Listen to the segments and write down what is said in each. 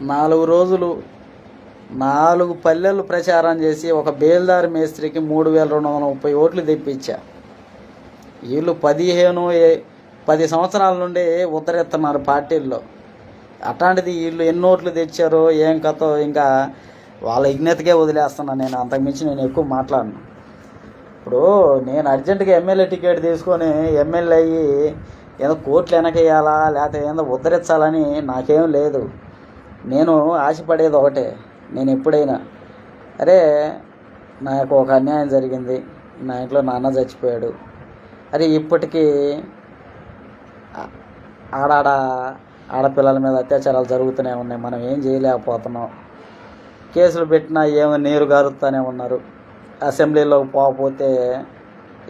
నాలుగు రోజులు నాలుగు పల్లెలు ప్రచారం చేసి ఒక బేల్దారి మేస్త్రికి మూడు వేల రెండు వందల ముప్పై ఓట్లు తెప్పించా. వీళ్ళు పదిహేను ఏ- పది సంవత్సరాల నుండి ఉత్తరెత్తున్నారు పార్టీల్లో. అట్లాంటిది వీళ్ళు ఎన్ని ఓట్లు తెచ్చారో ఏం కథో ఇంకా వాళ్ళ ఇజ్ఞతకే వదిలేస్తున్నాను నేను. అంతకుమించి నేను ఎక్కువ మాట్లాడను. ఇప్పుడు నేను అర్జెంటుగా ఎమ్మెల్యే టికెట్ తీసుకొని ఎమ్మెల్యే అయ్యి ఏదో కోట్లు వెనకేయాలా లేకపోతే ఏదో ఉద్ధరించాలని నాకేం లేదు. నేను ఆశపడేది ఒకటే నేను ఎప్పుడైనా అరే నాకు ఒక అన్యాయం జరిగింది నా ఇంట్లో నాన్న చచ్చిపోయాడు. అరే ఇప్పటికీ ఆడాడ ఆడపిల్లల మీద అత్యాచారాలు జరుగుతూనే ఉన్నాయి మనం ఏం చేయలేకపోతున్నాం. కేసులు పెట్టినా ఏమో నీరు గారుతూనే ఉన్నారు. అసెంబ్లీలో పోకపోతే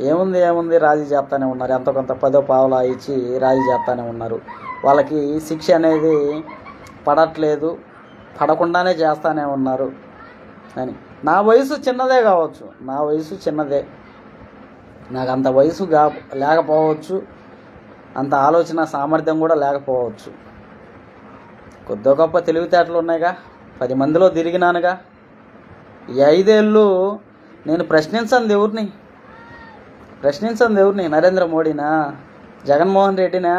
ఏముంది ఏముంది రాజీ చేస్తానే ఉన్నారు. ఎంతో కొంత పదో పావులా ఇచ్చి రాజీ చేస్తానే ఉన్నారు. వాళ్ళకి శిక్ష అనేది పడట్లేదు పడకుండానే చేస్తానే ఉన్నారు అని. నా వయసు చిన్నదే కావచ్చు నా వయసు చిన్నదే. నాకు అంత వయసు కా లేకపోవచ్చు అంత ఆలోచన సామర్థ్యం కూడా లేకపోవచ్చు. కొద్ది గొప్ప తెలివితేటలు ఉన్నాయిగా. పది మందిలో తిరిగినానుగా. ఈ ఐదేళ్ళు నేను ప్రశ్నించను ఎవరిని ప్రశ్నించను ఎవరిని నరేంద్ర మోడీనా? జగన్మోహన్ రెడ్డినా?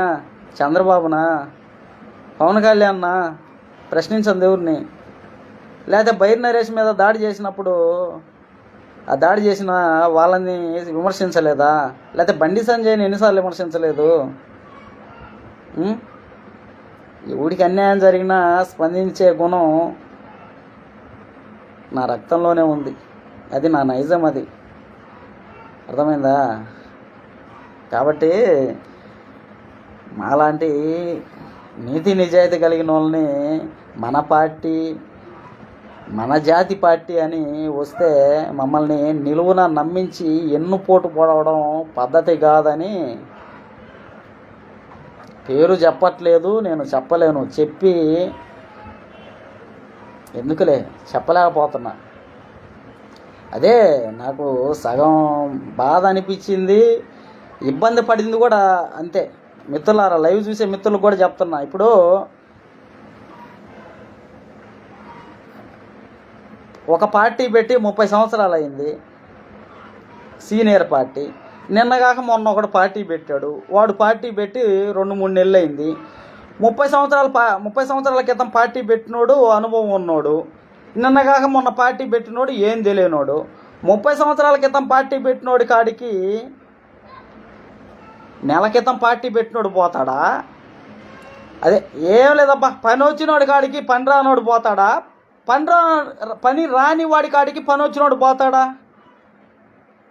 చంద్రబాబునా? పవన్ కళ్యాణ్నా? ప్రశ్నించను ఎవరిని లేకపోతే బైర్ నరేష్ మీద దాడి చేసినప్పుడు ఆ దాడి చేసిన వాళ్ళని విమర్శించలేదా? లేకపోతే బండి సంజయ్ని ఎన్నిసార్లు విమర్శించలేదు? ఎవుడికి ఎవడికి అన్యాయం జరిగినా స్పందించే గుణం నా రక్తంలోనే ఉంది. అది నా నైజం అది. అర్థమైందా? కాబట్టి మాలాంటి నీతి నిజాయితీ కలిగిన వాళ్ళని మన పార్టీ మన జాతి పార్టీ అని వస్తే మమ్మల్ని నిలువున నమ్మించి ఎన్ను పోటు పొడవడం పద్ధతి కాదని పేరు చెప్పట్లేదు నేను చెప్పలేను. చెప్పి ఎందుకులే? చెప్పలేకపోతున్నా. అదే నాకు సగం బాధ అనిపించింది. ఇబ్బంది పడింది కూడా అంతే. మిత్రులారా లైవ్ చూసే మిత్రులకు కూడా చెప్తున్నా. ఇప్పుడు ఒక పార్టీ పెట్టి ముప్పై సంవత్సరాలు అయింది. Senior party. నిన్నగాక మొన్న ఒకడు పార్టీ పెట్టాడు. వాడు పార్టీ పెట్టి రెండు మూడు నెలలు అయింది ముప్పై సంవత్సరాల పా ముప్పై సంవత్సరాల క్రితం పార్టీ పెట్టినోడు అనుభవం ఉన్నోడు. నిన్నగాక మొన్న పార్టీ పెట్టినోడు ఏం తెలియనోడు. ముప్పై సంవత్సరాల క్రితం పార్టీ పెట్టినోడి కాడికి నెల క్రితం పార్టీ పెట్టినోడు పోతాడా? అదే ఏం లేదబ్బా పని వచ్చినోడి కాడికి పని రానోడు పోతాడా? పని రా పని రాని వాడి కాడికి పని వచ్చినోడు పోతాడా?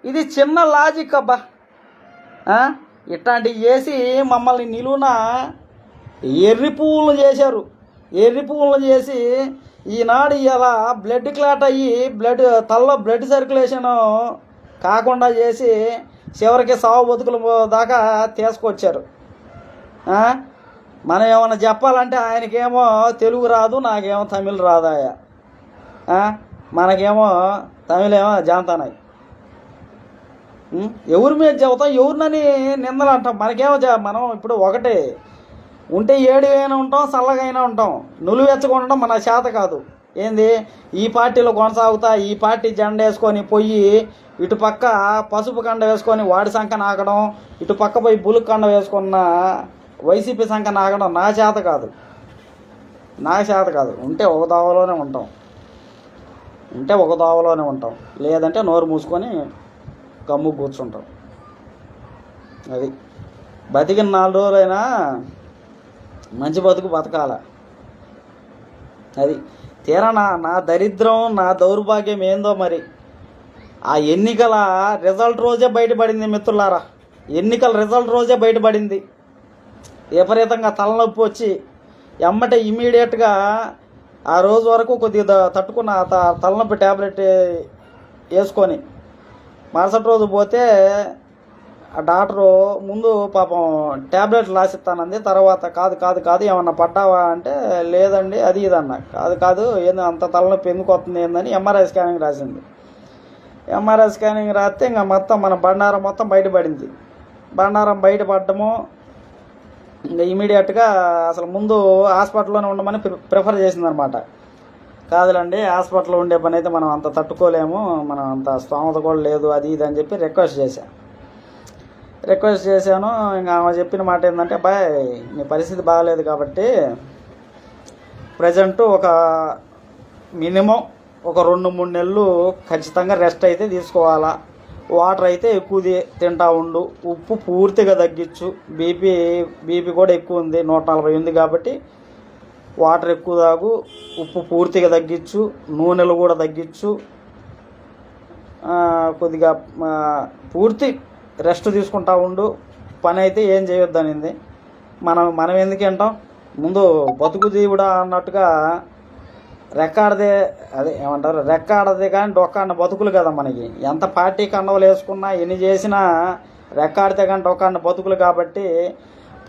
ఇది చిన్న లాజిక్ అబ్బా. ఇట్లాంటివి చేసి మమ్మల్ని నిలువున ఎర్రి పువ్వులను చేశారు. ఎర్రి పువ్వులను చేసి ఈనాడు ఇలా బ్లడ్ క్లాట్ అయ్యి బ్లడ్ తలలో బ్లడ్ సర్క్యులేషన్ కాకుండా చేసి చివరికి సావు బతుకుల దాకా తీసుకొచ్చారు. మనం ఏమైనా చెప్పాలంటే ఆయనకేమో తెలుగు రాదు నాకేమో తమిళ్ రాదాయా మనకేమో తమిళేమో జాంతానాయి. ఎవరి మీద చెబుతాం? ఎవరినని నిందలు అంటాం? మనకేమో మనం ఇప్పుడు ఒకటే. ఉంటే ఏడు అయినా ఉంటాం చల్లగైనా ఉంటాం. నులివెచ్చగా ఉండడం మన చేత కాదు. ఏంది? ఈ పార్టీలో కొనసాగుతా ఈ పార్టీ జెండా వేసుకొని పోయి ఇటుపక్క పసుపు కండ వేసుకొని వాడి సంఖ నాకడం ఇటుపక్క పోయి బులుగు కండ వేసుకున్న వైసీపీ సంఖ నాకడం నా చేత కాదు. నా చేత కాదు. ఉంటే ఒక దావలోనే ఉంటాం. ఉంటే ఒక దావలోనే ఉంటాం. లేదంటే నోరు మూసుకొని గమ్ము కూర్చుంటాం. అది బతికిన నాలుగు రోజులైనా మంచి బతుకు బతకాల. అది తీరా నా నా దరిద్రం నా దౌర్భాగ్యం ఏందో మరి. ఆ ఎన్నికల రిజల్ట్ రోజే బయటపడింది మిత్రులారా. ఎన్నికల రిజల్ట్ రోజే బయటపడింది. విపరీతంగా తలనొప్పి వచ్చి ఎమ్మటే ఇమీడియట్గా ఆ రోజు వరకు కొద్దిగా తట్టుకున్న త- తలనొప్పి ట్యాబ్లెట్ వేసుకొని మరుసటి రోజు పోతే ఆ డాక్టరు ముందు పాపం ట్యాబ్లెట్లు రాసిస్తానంది తర్వాత కాదు కాదు కాదు ఏమన్నా పడ్డావా అంటే లేదండి అది ఇది అన్న. కాదు కాదు ఏంది అంత తలనొప్పి ఎందుకు వస్తుంది ఏందని ఎంఆర్ఐ స్కానింగ్ రాసింది. ఎంఆర్ఐ స్కానింగ్ రాస్తే ఇంకా మొత్తం మన బండారం మొత్తం బయటపడింది. బండారం బయటపడటము ఇంకా ఇమీడియట్గా అసలు ముందు హాస్పిటల్లోనే ఉండమని ప్రి- ప్రిఫర్ చేసిందనమాట. కాదులండి హాస్పిటల్లో ఉండే పని అయితే మనం అంత తట్టుకోలేము మనం అంత స్తోమత కూడా లేదు అది ఇది అని చెప్పి రిక్వెస్ట్ చేశాను రిక్వెస్ట్ చేశాను. ఇంకా ఆమె చెప్పిన మాట ఏంటంటే బాయ్ నీ పరిస్థితి బాగాలేదు కాబట్టి ప్రజెంట్ ఒక మినిమం ఒక రెండు మూడు నెలలు ఖచ్చితంగా రెస్ట్ అయితే తీసుకోవాలా. వాటర్ అయితే ఎక్కువ తింటా ఉండు. ఉప్పు పూర్తిగా తగ్గించు. బీపీ బీపీ కూడా ఎక్కువ ఉంది. నూట నలభై ఉంది కాబట్టి వాటర్ ఎక్కువ తాగు. ఉప్పు పూర్తిగా తగ్గించు. నూనెలు కూడా తగ్గించు. కొద్దిగా పూర్తి రెస్ట్ తీసుకుంటా ఉండు. పని అయితే ఏం చేయొద్దు అనింది మనం మనం ఎందుకు వింటాం? ముందు బతుకు జీవుడా అన్నట్టుగా రెక్కాడదే అదే ఏమంటారు? రెక్కాడదే కానీ డొక్కాడిన బతుకులు కదా మనకి. ఎంత పార్టీ కండవలు వేసుకున్నా ఎన్ని చేసినా రెక్కాడితే కానీ డొక్కాడిన బతుకులు కాబట్టి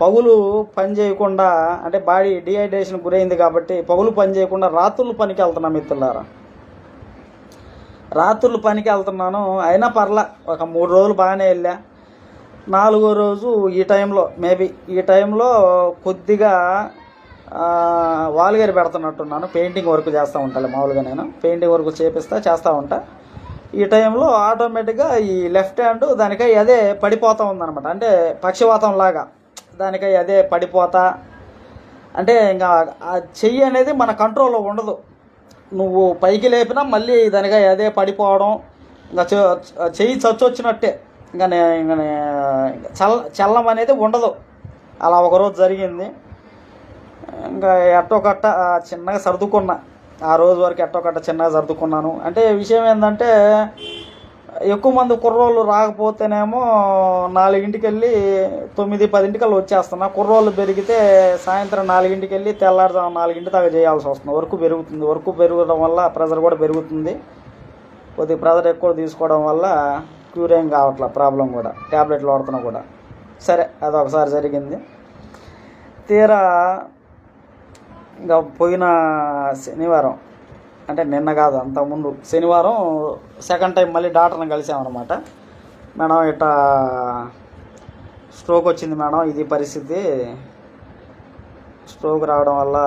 పగులు పని చేయకుండా అంటే బాడీ డిహైడ్రేషన్ గురైంది కాబట్టి పగులు పని చేయకుండా రాత్రులు పనికి వెళ్తున్నాం మిత్రులారా. రాత్రులు పనికి వెళ్తున్నాను. అయినా పర్లా ఒక మూడు రోజులు బాగానే వెళ్ళా. నాలుగో రోజు ఈ టైంలో మేబీ ఈ టైంలో కొద్దిగా ఆ, వాల్గేరి పెడుతున్నట్టున్నాను. పెయింటింగ్ వర్క్ చేస్తూ ఉంటాను మామూలుగా నేను. పెయింటింగ్ వర్క్ చేపిస్తా చేస్తూ ఉంటా. ఈ టైంలో ఆటోమేటిక్గా ఈ లెఫ్ట్ హ్యాండ్ దానికై అదే పడిపోతూ ఉందన్నమాట. అంటే పక్షవాతం లాగా. దానికై అదే పడిపోతా. అంటే ఇంకా ఆ చెయ్యి అనేది మన కంట్రోల్లో ఉండదు. నువ్వు పైకి లేపినా మళ్ళీ దానిగా అదే పడిపోవడం ఇంకా చెయ్యి చచ్చొచ్చినట్టే. ఇంకా నే ఇంకా నే చల్ల చల్లం అనేది ఉండదు. అలా ఒకరోజు జరిగింది. ఇంకా ఎట్టో కట్ట చిన్నగా సర్దుకున్నా. ఆ రోజు వరకు ఎట్టో కట్ట చిన్నగా సర్దుకున్నాను. అంటే విషయం ఏంటంటే ఎక్కువ మంది కుర్రోళ్ళు రాకపోతేనేమో నాలుగింటికి వెళ్ళి తొమ్మిది పదింటికల్లా వచ్చేస్తున్నా. కుర్రోళ్ళు పెరిగితే సాయంత్రం నాలుగింటికి వెళ్ళి తెల్లారుజాము నాలుగింటి దాకా చేయాల్సి వస్తుంది. వర్క్ పెరుగుతుంది. వర్క్ పెరగడం వల్ల ప్రెజర్ కూడా పెరుగుతుంది. కొద్దిగా ప్రెజర్ ఎక్కువ తీసుకోవడం వల్ల క్యూర్ ఏం కావట్లే ప్రాబ్లం కూడా. ట్యాబ్లెట్లు వాడుతున్నా కూడా. సరే అది ఒకసారి జరిగింది. తీరా ఇంకా పోయిన శనివారం అంటే నిన్న కాదు అంతకుముందు. శనివారం సెకండ్ టైం మళ్ళీ డాక్టర్ని కలిసామన్నమాట. మేడం ఇట్లా స్ట్రోక్ వచ్చింది మేడం ఇది పరిస్థితి. స్ట్రోక్ రావడం వల్ల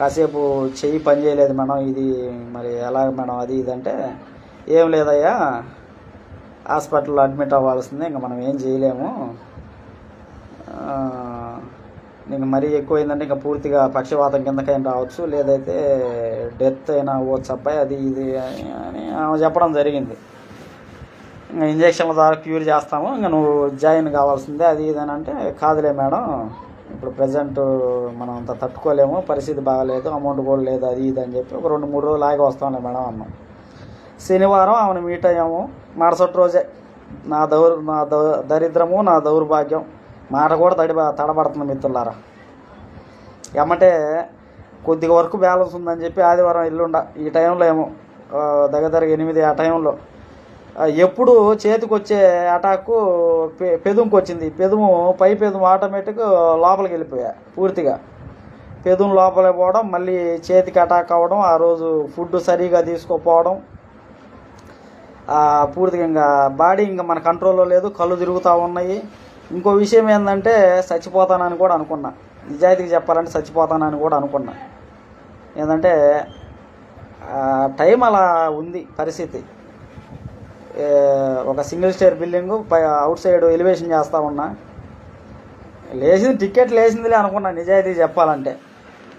కాసేపు చెయ్యి పని చేయలేదు మేడం ఇది మరి ఎలా మేడం అది ఇది అంటే ఏం లేదయ్యా. హాస్పిటల్లో అడ్మిట్ అవ్వాల్సిందే ఇంకా మనం ఏం చేయలేము. నీకు మరీ ఎక్కువైందంటే ఇంకా పూర్తిగా పక్షవాతం కిందకైనా రావచ్చు లేదైతే డెత్ అయినా అవ్వచ్చు అబ్బాయి. అది ఇది అని అని ఆమె చెప్పడం జరిగింది. ఇంకా ఇంజక్షన్ల ద్వారా క్యూర్ చేస్తాము. ఇంకా నువ్వు జాయిన్ కావాల్సిందే అది ఇది అని అంటే కాదులే మేడం. ఇప్పుడు ప్రజెంట్ మనం అంత తట్టుకోలేము పరిస్థితి బాగాలేదు అమౌంట్ కూడా లేదు అది ఇది అని చెప్పి ఒక రెండు మూడు రోజులు ఆగి వస్తాంలే మేడం అన్నాం శనివారం ఆమెను మీట్ అయ్యాము. మరుసటి రోజే నా దౌర్ నా దౌ దరిద్రము నా దౌర్భాగ్యం మాట కూడా తడి తడబడుతుంది మిత్రులారా. ఏమంటే కొద్దిగా వరకు బ్యాలెన్స్ ఉందని చెప్పి ఆదివారం ఎల్లుండ ఈ టైంలో ఏమో దగ్గర దగ్గర ఎనిమిది ఆ టైంలో. ఎప్పుడు చేతికి వచ్చే అటాకు పె పెదుముకి వచ్చింది పెదుము పై పెదుము ఆటోమేటిక్ లోపలికి వెళ్ళిపోయా పూర్తిగా. పెదుము లోపలికి పోవడం మళ్ళీ చేతికి అటాక్ అవ్వడం ఆ రోజు ఫుడ్ సరిగా తీసుకోకపోవడం పూర్తిగా ఇంకా బాడీ ఇంకా మన కంట్రోల్లో లేదు కళ్ళు తిరుగుతూ ఉన్నాయి. ఇంకో విషయం ఏంటంటే చచ్చిపోతానని కూడా అనుకున్నా. నిజాయితీగా చెప్పాలంటే చచ్చిపోతానని కూడా అనుకున్నా. ఏంటంటే టైం అలా ఉంది పరిస్థితి. ఒక సింగిల్ స్టేర్ బిల్డింగ్ పై అవుట్ సైడ్ ఎలివేషన్ చేస్తూ ఉన్నా. లేచింది టికెట్ లేచిందిలే అనుకున్నా నిజాయితీ చెప్పాలంటే.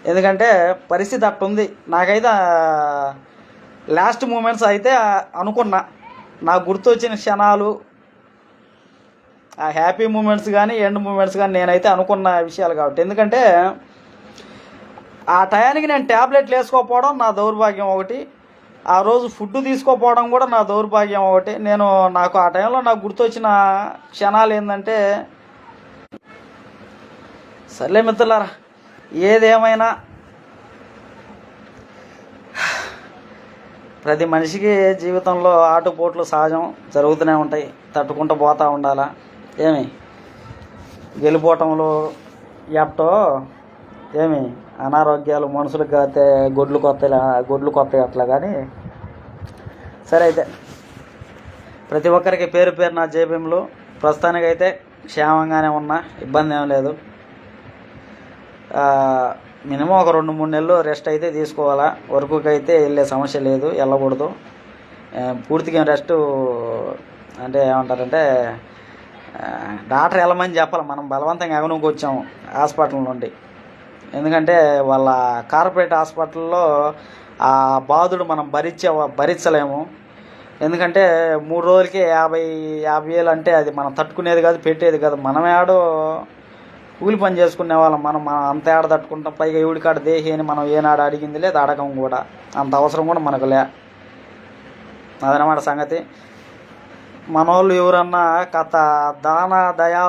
ఎందుకంటే పరిస్థితి అట్టుంది. నాకైతే లాస్ట్ మూమెంట్స్ అయితే అనుకున్నా. నాకు గుర్తొచ్చిన క్షణాలు ఆ హ్యాపీ మూమెంట్స్ కానీ ఎండ్ మూమెంట్స్ కానీ నేనైతే అనుకున్న విషయాలు కాబట్టి. ఎందుకంటే ఆ టయానికి నేను ట్యాబ్లెట్లు వేసుకోకపోవడం నా దౌర్భాగ్యం ఒకటి. ఆ రోజు ఫుడ్ తీసుకోకపోవడం కూడా నా దౌర్భాగ్యం ఒకటి. నేను నాకు ఆ టైంలో నాకు గుర్తొచ్చిన క్షణాలు ఏంటంటే సర్లే మిత్రులారా ఏదేమైనా ప్రతి మనిషికి జీవితంలో ఆటుపోట్లు సహజం జరుగుతూనే ఉంటాయి. తట్టుకుంటూ పోతూ ఉండాలా? ఏమి? గెలిపోవటంలో ఎట్టో ఏమి? అనారోగ్యాలు మనుషులకు అయితే గొడ్లు కొత్త గొడ్లు కొత్త అట్లా కానీ సరే అయితే ప్రతి ఒక్కరికి పేరు పేరు నా జేబీఎంలో. ప్రస్తుతానికైతే క్షేమంగానే ఉన్నా ఇబ్బంది ఏం లేదు. మినిమం ఒక రెండు మూడు నెలలు రెస్ట్ అయితే తీసుకోవాలా. వర్క్కి అయితే వెళ్ళే సమస్య లేదు వెళ్ళకూడదు. పూర్తిగా రెస్ట్ అంటే ఏమంటారంటే డాక్టర్ వెళ్ళమని చెప్పాలి. మనం బలవంతంగా ఎగనూకి వచ్చాము హాస్పిటల్ నుండి. ఎందుకంటే వాళ్ళ కార్పొరేట్ హాస్పిటల్లో ఆ బాధుడు మనం భరించే భరించలేము. ఎందుకంటే మూడు రోజులకే యాభై యాభై వేలు అంటే అది మనం తట్టుకునేది కాదు పెట్టేది కాదు. మనం ఏడో కూలి పని చేసుకునే వాళ్ళం. మనం మనం అంత ఏడ తట్టుకుంటాం. పైగా ఎవడి కాడ దేహి అని మనం ఏనాడు అడిగింది లేదు అడగం కూడా. అంత అవసరం కూడా మనకు లే. అదనమాట సంగతి. మన వాళ్ళు ఎవరన్నా కథ దాన దయా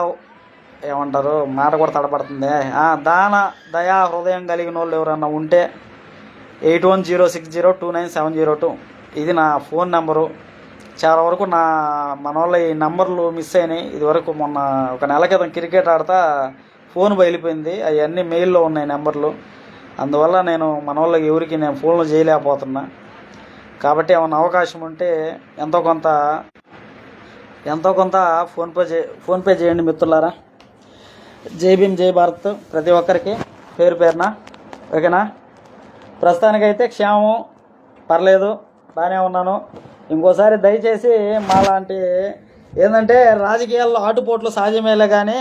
ఏమంటారు? మాట కూడా తడబడుతుంది. దాన దయా హృదయం కలిగిన వాళ్ళు ఎవరన్నా ఉంటే eight one zero six zero two nine seven zero two. ఇది నా ఫోన్ నెంబరు. చాలా వరకు నా మన వాళ్ళ ఈ నెంబర్లు మిస్ అయినాయి. ఇది వరకు మొన్న ఒక నెల క్రితం క్రికెట్ ఆడతా ఫోన్ బయలిపోయింది. అవన్నీ మెయిల్లో ఉన్నాయి నెంబర్లు. అందువల్ల నేను మన వాళ్ళకి ఎవరికి నేను ఫోన్లు చేయలేకపోతున్నా. కాబట్టి ఏమైనా అవకాశం ఉంటే ఎంతో కొంత ఎంతో కొంత ఫోన్పే చే ఫోన్పే చేయండి మిత్రులారా. జై భీమ్ జై భారత్ ప్రతి ఒక్కరికి. పేరు పేరున ఓకేనా? ప్రస్తుతానికైతే క్షేమం పర్లేదు బాగానే ఉన్నాను. ఇంకోసారి దయచేసి మాలాంటి ఏంటంటే రాజకీయాల్లో ఆటుపోట్లు సహజమేలే కానీ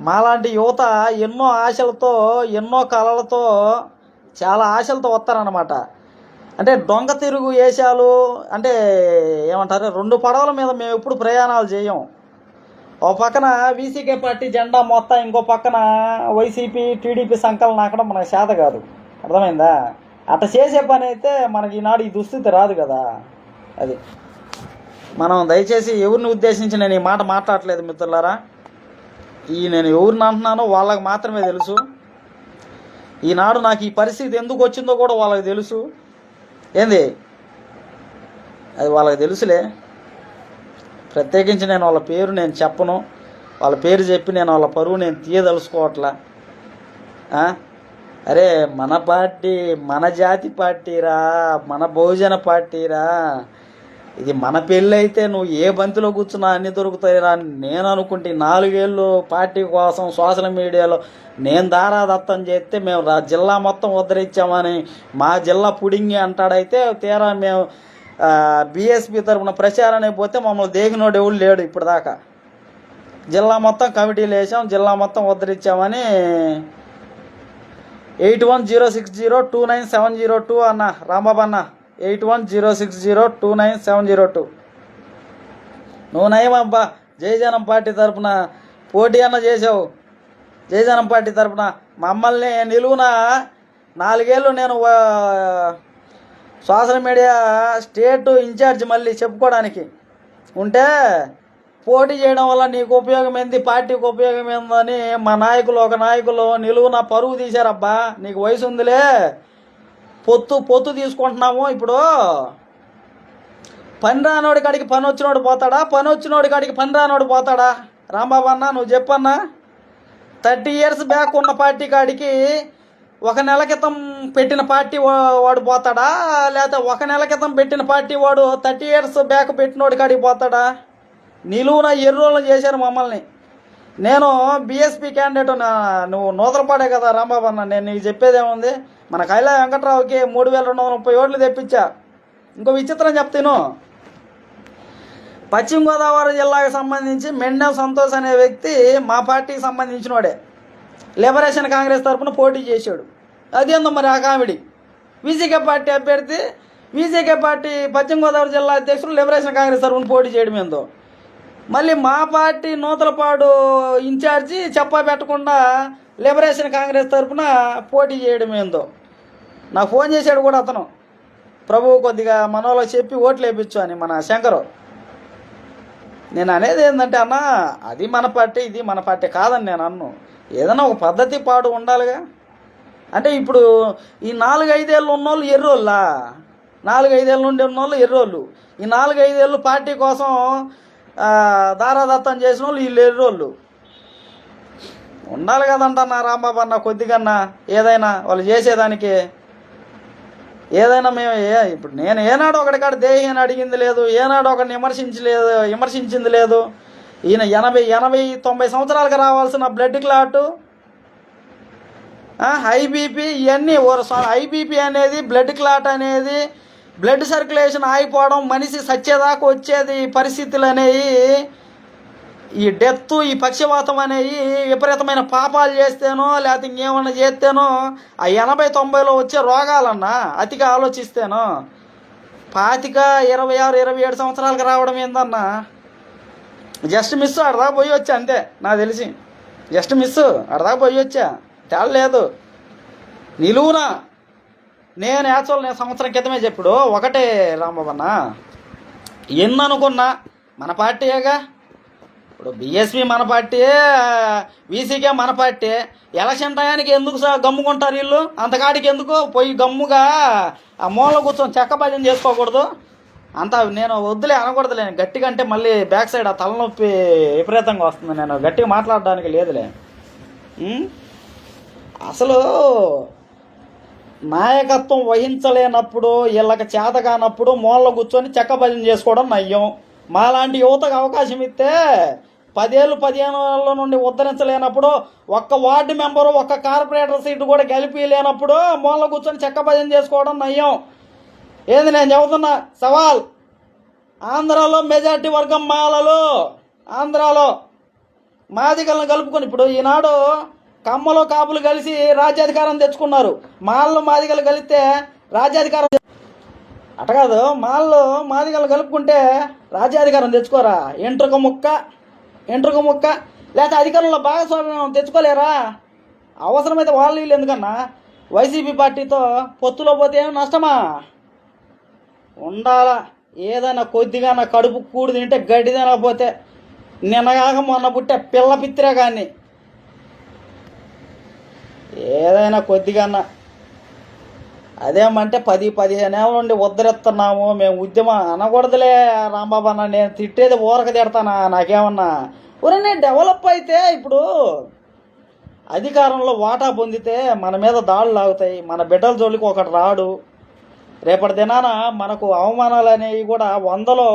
మాలాంటి యువత ఎన్నో ఆశలతో ఎన్నో కళలతో చాలా ఆశలతో వస్తారనమాట అంటే దొంగ తిరుగు వేషాలు అంటే ఏమంటారు రెండు పడవల మీద మేము ఎప్పుడు ప్రయాణాలు చేయం. ఓ పక్కన వీసీకే పార్టీ జెండా మొత్తం ఇంకో పక్కన వైసీపీ టీడీపీ సంకలనం నాకడం మనకు చేత కాదు. అర్థమైందా? అట్ట చేసే పని అయితే మనకి ఈనాడు ఈ దుస్థితి రాదు కదా. అది. మనం దయచేసి ఎవరిని ఉద్దేశించి నేను ఈ మాట మాట్లాడట్లేదు మిత్రులారా? ఈ నేను ఎవరిని అంటున్నానో వాళ్ళకి మాత్రమే తెలుసు. ఈనాడు నాకు ఈ పరిస్థితి ఎందుకు వచ్చిందో కూడా వాళ్ళకి తెలుసు. ఏంది? అది వాళ్ళకి తెలుసులే. ప్రత్యేకించి నేను వాళ్ళ పేరు నేను చెప్పను. వాళ్ళ పేరు చెప్పి నేను వాళ్ళ పరువు నేను తీయదలుచుకోవట్లా. అరే మన పార్టీ మన జాతి పార్టీరా మన బహుజన పార్టీరా. ఇది మన పెళ్ళి అయితే నువ్వు ఏ బంతిలో కూర్చున్నా అన్ని దొరుకుతాయిరా అని నేను అనుకుంటే నాలుగేళ్ళు పార్టీ కోసం సోషల్ మీడియాలో నేను దారాదత్తం చేస్తే మేము రా- జిల్లా మొత్తం ఉద్ధరించామని మా జిల్లా పుడింగి అంటాడైతే తీరా మేము బీఎస్పీ తరఫున ప్రచారానికి పోతే మమ్మల్ని దేగినోడు ఎవడు లేడు ఇప్పటిదాకా జిల్లా మొత్తం కమిటీలు వేసాం జిల్లా మొత్తం ఉద్ధరించామని eight one zero six zero two nine seven zero two అన్న రాంబాబు అన్న. Eight one zero six zero two nine seven zero two. నువ్వు నయమబ్బా జయజనం పార్టీ తరపున పోటీ అన్న చేసావు జయజనం పార్టీ తరపున మమ్మల్ని నిలువున నాలుగేళ్ళు నేను సోషల్ మీడియా స్టేట్ ఇన్ఛార్జ్ మళ్ళీ చెప్పుకోవడానికి. ఉంటే పోటీ చేయడం వల్ల నీకు ఉపయోగం ఏంది పార్టీకి ఉపయోగం ఏందని మా నాయకులు ఒక నాయకులు నిలువున పరువు తీశారబ్బా. నీకు వయసు ఉందిలే పొత్తు పొత్తు తీసుకుంటున్నాము ఇప్పుడు. పని రానోడి కాడికి పని వచ్చినోడు పోతాడా? పని వచ్చినోడి కాడికి పని రానోడు పోతాడా? రాంబాబు అన్న నువ్వు చెప్పన్నా? థర్టీ ఇయర్స్ బ్యాక్ ఉన్న పార్టీ కాడికి ఒక నెల క్రితం పెట్టిన పార్టీ వాడు పోతాడా? లేకపోతే ఒక నెల క్రితం పెట్టిన పార్టీ వాడు థర్టీ ఇయర్స్ బ్యాక్ పెట్టినోడి కాడికి పోతాడా? నిలువున ఎర్రోళ్ళు చేశారు మమ్మల్ని. నేను బీఎస్పీ క్యాండిడేట్ నువ్వు నూతలపాడే కదా రాంబాబు అన్న నేను నీకు చెప్పేది ఏముంది మన కైలా వెంకట్రావుకి మూడు వేల రెండు వందల ముప్పై ఓట్లు తెప్పించా. ఇంకో విచిత్రం చెప్తాను. పశ్చిమ గోదావరి జిల్లాకు సంబంధించి మెండెం సంతోష్ అనే వ్యక్తి మా పార్టీకి సంబంధించినోడే. లిబరేషన్ కాంగ్రెస్ తరఫున పోటీ చేశాడు. అదేందో మరి ఆ కామెడీ. వీసీకే పార్టీ అభ్యర్థి వీసీకే పార్టీ పశ్చిమ గోదావరి జిల్లా అధ్యక్షుడు లిబరేషన్ కాంగ్రెస్ తరఫున పోటీ చేయడం ఏందో. మళ్ళీ మా పార్టీ నూతలపాడు ఇన్ఛార్జి చెప్పా పెట్టకుండా లిబరేషన్ కాంగ్రెస్ తరఫున పోటీ చేయడం ఏందో. నాకు ఫోన్ చేశాడు కూడా అతను. ప్రభు కొద్దిగా మనోలో చెప్పి ఓట్లు వేయించు అని మన శంకరు. నేను అనేది ఏంటంటే అన్న అది మన పార్టీ ఇది మన పార్టీ కాదని నేను అన్ను. ఏదైనా ఒక పద్ధతి పాడు ఉండాలిగా. అంటే ఇప్పుడు ఈ నాలుగు ఐదేళ్ళు ఉన్నోళ్ళు ఎర్రోళ్ళా? నాలుగు ఐదేళ్ళ నుండి ఉన్నోళ్ళు ఎర్రోళ్ళు. ఈ నాలుగు ఐదేళ్ళు పార్టీ కోసం దారాదత్తం చేసిన వాళ్ళు వీళ్ళు ఎర్రోళ్ళు. ఉండాలి కదంటన్నా రాంబాబు అన్న కొద్దిగన్నా ఏదైనా వాళ్ళు చేసేదానికి. ఏదైనా మేము ఏ ఇప్పుడు నేను ఏనాడు ఒకటికాడ దేహి అని అడిగింది లేదు ఏనాడు ఒకరిని విమర్శించలేదు విమర్శించింది లేదు. ఈయన ఎనభై ఎనభై తొంభై సంవత్సరాలకు రావాల్సిన బ్లడ్ క్లాట్ ఐబీపీ ఇవన్నీ హై బీపీ అనేది బ్లడ్ క్లాట్ అనేది బ్లడ్ సర్క్యులేషన్ ఆగిపోవడం మనిషి సచ్చేదాకా వచ్చేది పరిస్థితులు అనేవి ఈ డెత్ ఈ పక్షవాతం అనేవి విపరీతమైన పాపాలు చేస్తేనో లేకపోతే ఇంకేమన్నా చేస్తేనో ఆ ఎనభై తొంభైలో వచ్చే రోగాలన్నా అతిగా ఆలోచిస్తేనో పాతిక ఇరవై ఆరు ఇరవై ఏడు సంవత్సరాలకు రావడం ఏందన్నా? జస్ట్ మిస్ అడదా పోయి వచ్చా అంతే నాకు తెలిసి. జస్ట్ మిస్ అడదా పోయి వచ్చా. తేలలేదు నిలువునా. నేను యాక్చువల్ నేను సంవత్సరం క్రితమే చెప్పుడు. ఒకటే రాంబాబన్న ఎన్ని అనుకున్నా మన పార్టీయేగా ఇప్పుడు బీఎస్పీ మన పార్టీ వీసీకే మన పార్టీ ఎలక్షన్ టయానికి ఎందుకు గమ్ముకుంటారు వీళ్ళు? అంతకాడికి ఎందుకు? పోయి గమ్ముగా ఆ మూల కూర్చొని చెక్క భజన చేసుకోకూడదు. అంతా నేను వద్దులే అనకూడదులే. గట్టిగా అంటే మళ్ళీ బ్యాక్ సైడ్ ఆ తలనొప్పి విపరీతంగా వస్తుంది. నేను గట్టిగా మాట్లాడడానికి లేదులే. అసలు నాయకత్వం వహించలేనప్పుడు వీళ్ళకి చేత కానప్పుడు మూలలో కూర్చొని చెక్క భజన చేసుకోవడం నయ్యం. మాలాంటి యువతకు అవకాశం ఇస్తే పదేళ్ళు పదిహేను ఏళ్ళ నుండి ఉద్ధరించలేనప్పుడు ఒక్క వార్డు మెంబరు ఒక్క కార్పొరేటర్ సీటు కూడా గెలిపి లేనప్పుడు మూలలో కూర్చొని చెక్క భజన చేసుకోవడం నయ్యం ఏంది నేను చెబుతున్నా? సవాల్. ఆంధ్రాలో మెజార్టీ వర్గం మాలలు. ఆంధ్రాలో మాదిగలను కలుపుకొని ఇప్పుడు ఈనాడు కమ్మలు కాపులు కలిసి రాజ్యాధికారం తెచ్చుకున్నారు. మాళ్ళు మాదిగలు కలిస్తే రాజ్యాధికారం తె- అట కాదు మాదిగలు కలుపుకుంటే రాజ్యాధికారం తెచ్చుకోరా? ఎంట్రుక ముక్క. ఎంట్రుక ముక్క లేకపోతే అధికారంలో భాగస్వామ్యం తెచ్చుకోలేరా? అవసరమైతే వాళ్ళు వీళ్ళు ఎందుకన్నా? వైసీపీ పార్టీతో పొత్తులో పోతే ఏం నష్టమా? ఉండాలా? ఏదైనా కొద్దిగా నా కడుపు కూడి తింటే గడ్డి తినకపోతే నిన్నగాక మొన్న పుట్టే పిల్ల పిత్తిరే కానీ ఏదైనా కొద్దిగా అదేమంటే పది పదిహేను ఏళ్ళ నుండి ఉద్ధరిస్తున్నాము మేము ఉద్యమం అనకూడదులే రాంబాబు అన్న నేను తిట్టేది ఊరక తిడతానా నాకేమన్నా? ఒరే నేను డెవలప్ అయితే ఇప్పుడు అధికారంలో వాటా పొందితే మన మీద దాడులు ఆగుతాయి మన బిడ్డల జోలికి ఒకటి రాడు. రేపటి దినాన మనకు అవమానాలు అనేవి కూడా వందలో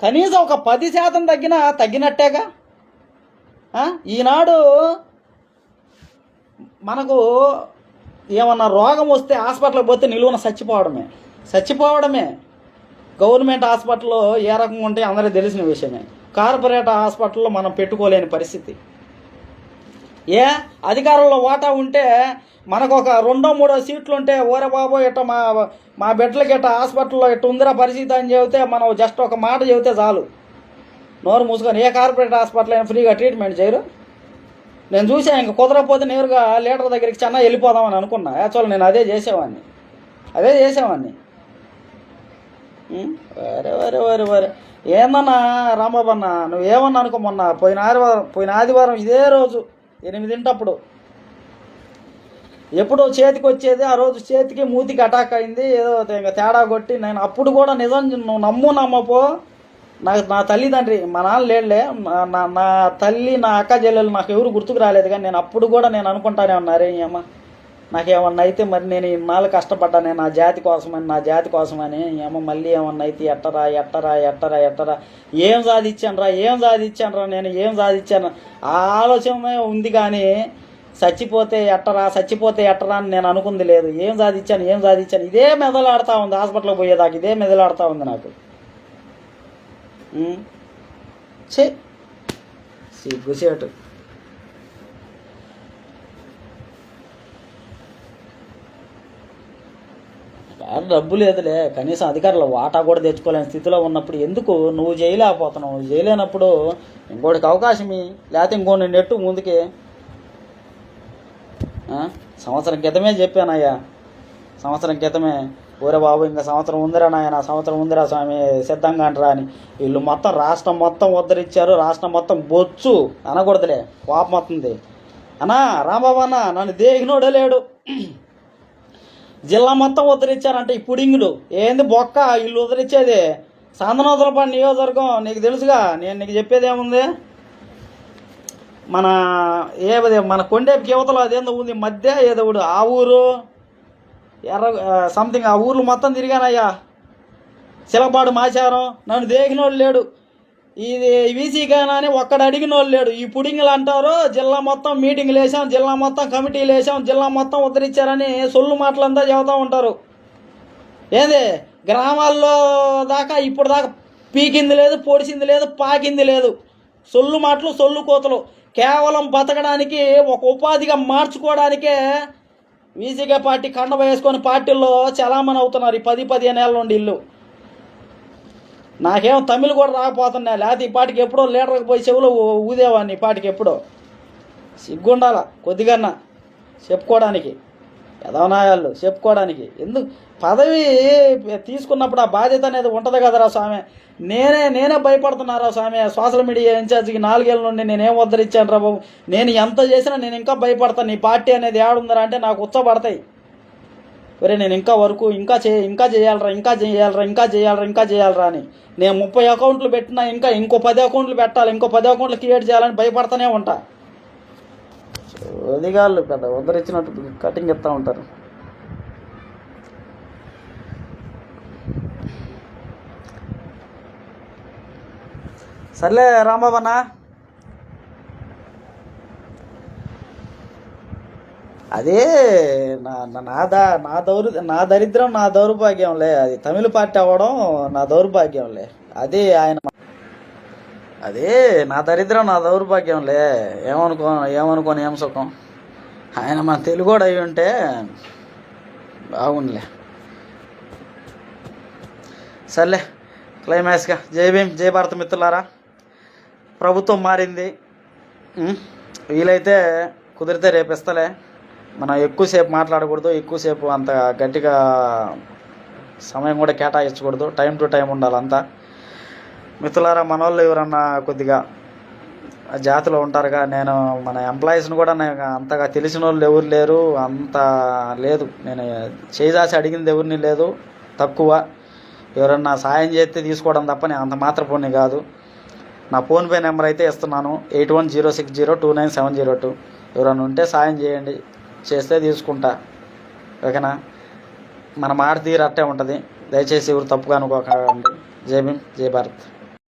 కనీసం ఒక పది శాతం తగ్గినా తగ్గినట్టేగా? ఈనాడు మనకు ఏమన్నా రోగం వస్తే హాస్పిటల్కి పోతే నిలువున చచ్చిపోవడమే. చచ్చిపోవడమే. గవర్నమెంట్ హాస్పిటల్లో ఏ రకంగా ఉంటే అందరికీ తెలిసిన విషయమే. కార్పొరేట్ హాస్పిటల్లో మనం పెట్టుకోలేని పరిస్థితి. ఏ అధికారంలో వాటా ఉంటే మనకు ఒక రెండో మూడో సీట్లు ఉంటే ఓరే బాబో ఇట్ట మా మా బిడ్డలకి ఇట్ట హాస్పిటల్లో ఇట్ట ఉందిరా పరిస్థితి అని చెబితే మనం జస్ట్ ఒక మాట చెబితే చాలు. నోరు మూసుకొని ఏ కార్పొరేట్ హాస్పిటల్ అయినా ఫ్రీగా ట్రీట్మెంట్ చేయరు. నేను చూసా ఇంక కుదరకపోతే నేరుగా లీడర్ దగ్గరికి చెన్నై వెళ్ళిపోదామని అనుకున్నా. యాక్చువల్ నేను అదే చేసేవాడిని. అదే చేసేవాడిని. వరే వరే వరే వరే. ఏమన్నా రాంబాబు అన్న నువ్వు ఏమన్నా అనుకో మొన్న పోయిన ఆదివారం పోయిన ఆదివారం ఇదే రోజు ఎనిమిదింటప్పుడు ఎప్పుడో చేతికి వచ్చేది ఆ రోజు చేతికి మూతికి అటాక్ అయింది ఏదో ఇంకా తేడా కొట్టి నేను అప్పుడు కూడా నిజం నువ్వు నమ్ము నమ్మపో. నాకు నా తల్లిదండ్రి మా నాన్న లేడులే నా- నా నా తల్లి నా అక్క చెల్లెలు నాకు ఎవరు గుర్తుకు రాలేదు కానీ నేను అప్పుడు కూడా నేను అనుకుంటానే ఉన్నారే అమ్మ నాకేమన్నా అయితే మరి నేను ఇన్నాళ్ళు కష్టపడ్డానే నా జాతి కోసమని నా జాతి కోసమని ఏమో మళ్ళీ ఏమన్నా అయితే ఎట్టరా ఎట్టరా ఎట్టరా ఎట్టరా ఏం సాధించానురా ఏం సాధించానురా నేను ఏం సాధించాను ఆ ఉంది కానీ చచ్చిపోతే ఎట్టరా చచ్చిపోతే ఎట్టరా అని నేను అనుకుంది లేదు. ఏం సాధించాను ఏం సాధించాను ఇదే మెదలాడుతూ ఉంది హాస్పిటల్కి పోయేదాకా ఇదే మెదలాడుతూ ఉంది నాకు. ఉం. ఛే. సిగ్గుచేటు డబ్బు లేదులే కనీసం అధికారులు వాటా కూడా తెచ్చుకోలేని స్థితిలో ఉన్నప్పుడు ఎందుకు నువ్వు చేయలేకపోతున్నావు నువ్వు చేయలేనప్పుడు ఇంకోటికి అవకాశమే లేకపోతే ఇంకోటి నెట్టు ముందుకి. సంవత్సరం క్రితమే చెప్పానయ్యా. సంవత్సరం క్రితమే. ఊరే బాబు ఇంకా సంవత్సరం ఉందిరా నాయన సంవత్సరం ఉందిరా స్వామి సిద్ధంగా అంటరా అని. వీళ్ళు మొత్తం రాష్ట్రం మొత్తం ఉద్ధరించారు రాష్ట్రం మొత్తం బొచ్చు అనకూడదులే కోపం వస్తుంది. అన్నా రాంబాబు అన్న నన్ను దేగినోడే లేడు. జిల్లా మొత్తం ఉద్ధరించారంటే ఈ పుడింగులు. ఏంది బొక్క వీళ్ళు ఉద్ధరించేది? సందనోదలపాడు నియోజకవర్గం నీకు తెలుసుగా నేను నీకు చెప్పేది ఏముంది? మన ఏది మన కొండేపు యువతలో అదేందో ఉంది మధ్య ఏదో ఆ ఊరు. ఎర్ర సంథింగ్ ఆ ఊర్లు మొత్తం తిరిగానయ్యా. శిలపాడు మాచారం నన్ను దేగినోడు లేడు. ఇది వీసీ అని ఒక్కడ అడిగిన వాళ్ళు లేడు. ఈ పుడింగులు అంటారు జిల్లా మొత్తం మీటింగ్లు వేసాం జిల్లా మొత్తం కమిటీలు వేసాం జిల్లా మొత్తం ఉద్ధరించారని సొల్లు మాటలంతా చెబుతూ ఉంటారు. ఏంది? గ్రామాల్లో దాకా ఇప్పుడు దాకా పీకింది లేదు పొడిచింది లేదు పాకింది లేదు. సొల్లు మాటలు సొల్లు కోతలు. కేవలం బతకడానికి ఒక ఉపాధిగా మార్చుకోవడానికే వీసీగా పార్టీ కండ వేసుకొని పార్టీల్లో చలామణి అవుతున్నారు ఈ పది పదిహేను ఏళ్ళ నుండి ఇల్లు. నాకేం తమిళ్ కూడా రాకపోతున్నాయి లేకపోతే ఈ పాటికి ఎప్పుడో లీడర్కి పోయి చెవులో ఊదేవాడిని ఈ పాటికి ఎప్పుడో. సిగ్గుండాల కొద్దిగన్నా చెప్పుకోవడానికి. ఎదవనాయాళ్ళు చెప్పుకోవడానికి. ఎందుకు పదవి తీసుకున్నప్పుడు ఆ బాధ్యత అనేది ఉంటుంది కదరా స్వామి. నేనే నేనే భయపడుతున్నారా స్వామి. సోషల్ మీడియా ఇన్ఛార్జికి నాలుగేళ్ళ నుండి నేనేం ఉద్ధరించాను రా బాబు? నేను ఎంత చేసినా నేను ఇంకా భయపడతాను నీ పార్టీ అనేది ఏడుందరా అంటే నాకు ఉత్సపడతాయి ఒరే నేను ఇంకా వరకు ఇంకా చే ఇంకా చేయాలరా ఇంకా చేయాలరా ఇంకా చేయాలరా ఇంకా చేయాలరా అని. నేను ముప్పై అకౌంట్లు పెట్టినా ఇంకా ఇంకో పది అకౌంట్లు పెట్టాలి ఇంకో పది అకౌంట్లు క్రియేట్ చేయాలని భయపడతానే ఉంటా. ఒదిగాళ్ళు పెద్ద ఉదరించినట్టు కటింగ్ ఇస్తూ ఉంటారు. సర్లే రాంబాబు అదే నా నా- నా దా నా దౌర్ నా దరిద్రం నా దౌర్భాగ్యంలే. అది తమిళ పార్టీ అవ్వడం నా దౌర్భాగ్యంలే. అది ఆయన అదే నా దరిద్రం నా దౌర్భాగ్యంలే. ఏమనుకో ఏమనుకోని ఏం సుఖం? ఆయన మన తెలుగుడు అయి ఉంటే బాగుందిలే. సర్లే క్లైమాక్స్గా జై భీమ్ జై భారత మిత్రులారా. ప్రభుత్వం మారింది. వీలైతే కుదిరితే రేపిస్తలే మనం ఎక్కువసేపు మాట్లాడకూడదు ఎక్కువసేపు అంత గట్టిగా సమయం కూడా కేటాయించకూడదు. టైం టు టైం ఉండాలంతా. మిత్రులారా మన వాళ్ళు ఎవరన్నా కొద్దిగా జాతిలో ఉంటారుగా నేను మన ఎంప్లాయీస్ని కూడా నేను అంతగా తెలిసిన వాళ్ళు ఎవరు లేరు అంత లేదు. నేను చేయదాసి అడిగింది ఎవరిని లేదు తక్కువ. ఎవరన్నా సాయం చేస్తే తీసుకోవడం తప్ప నేను అంత మాత్రపోని కాదు. నా ఫోన్పే నెంబర్ అయితే ఇస్తున్నాను eight one zero six zero two nine seven zero two. ఎవరైనా ఉంటే సాయం చేయండి చేస్తే తీసుకుంటా. ఓకేనా? మన మాట తీరు అట్టే ఉంటుంది. దయచేసి ఎవరు తప్పుగా అనుకోకండి. జై భీమ్ జై భారత్.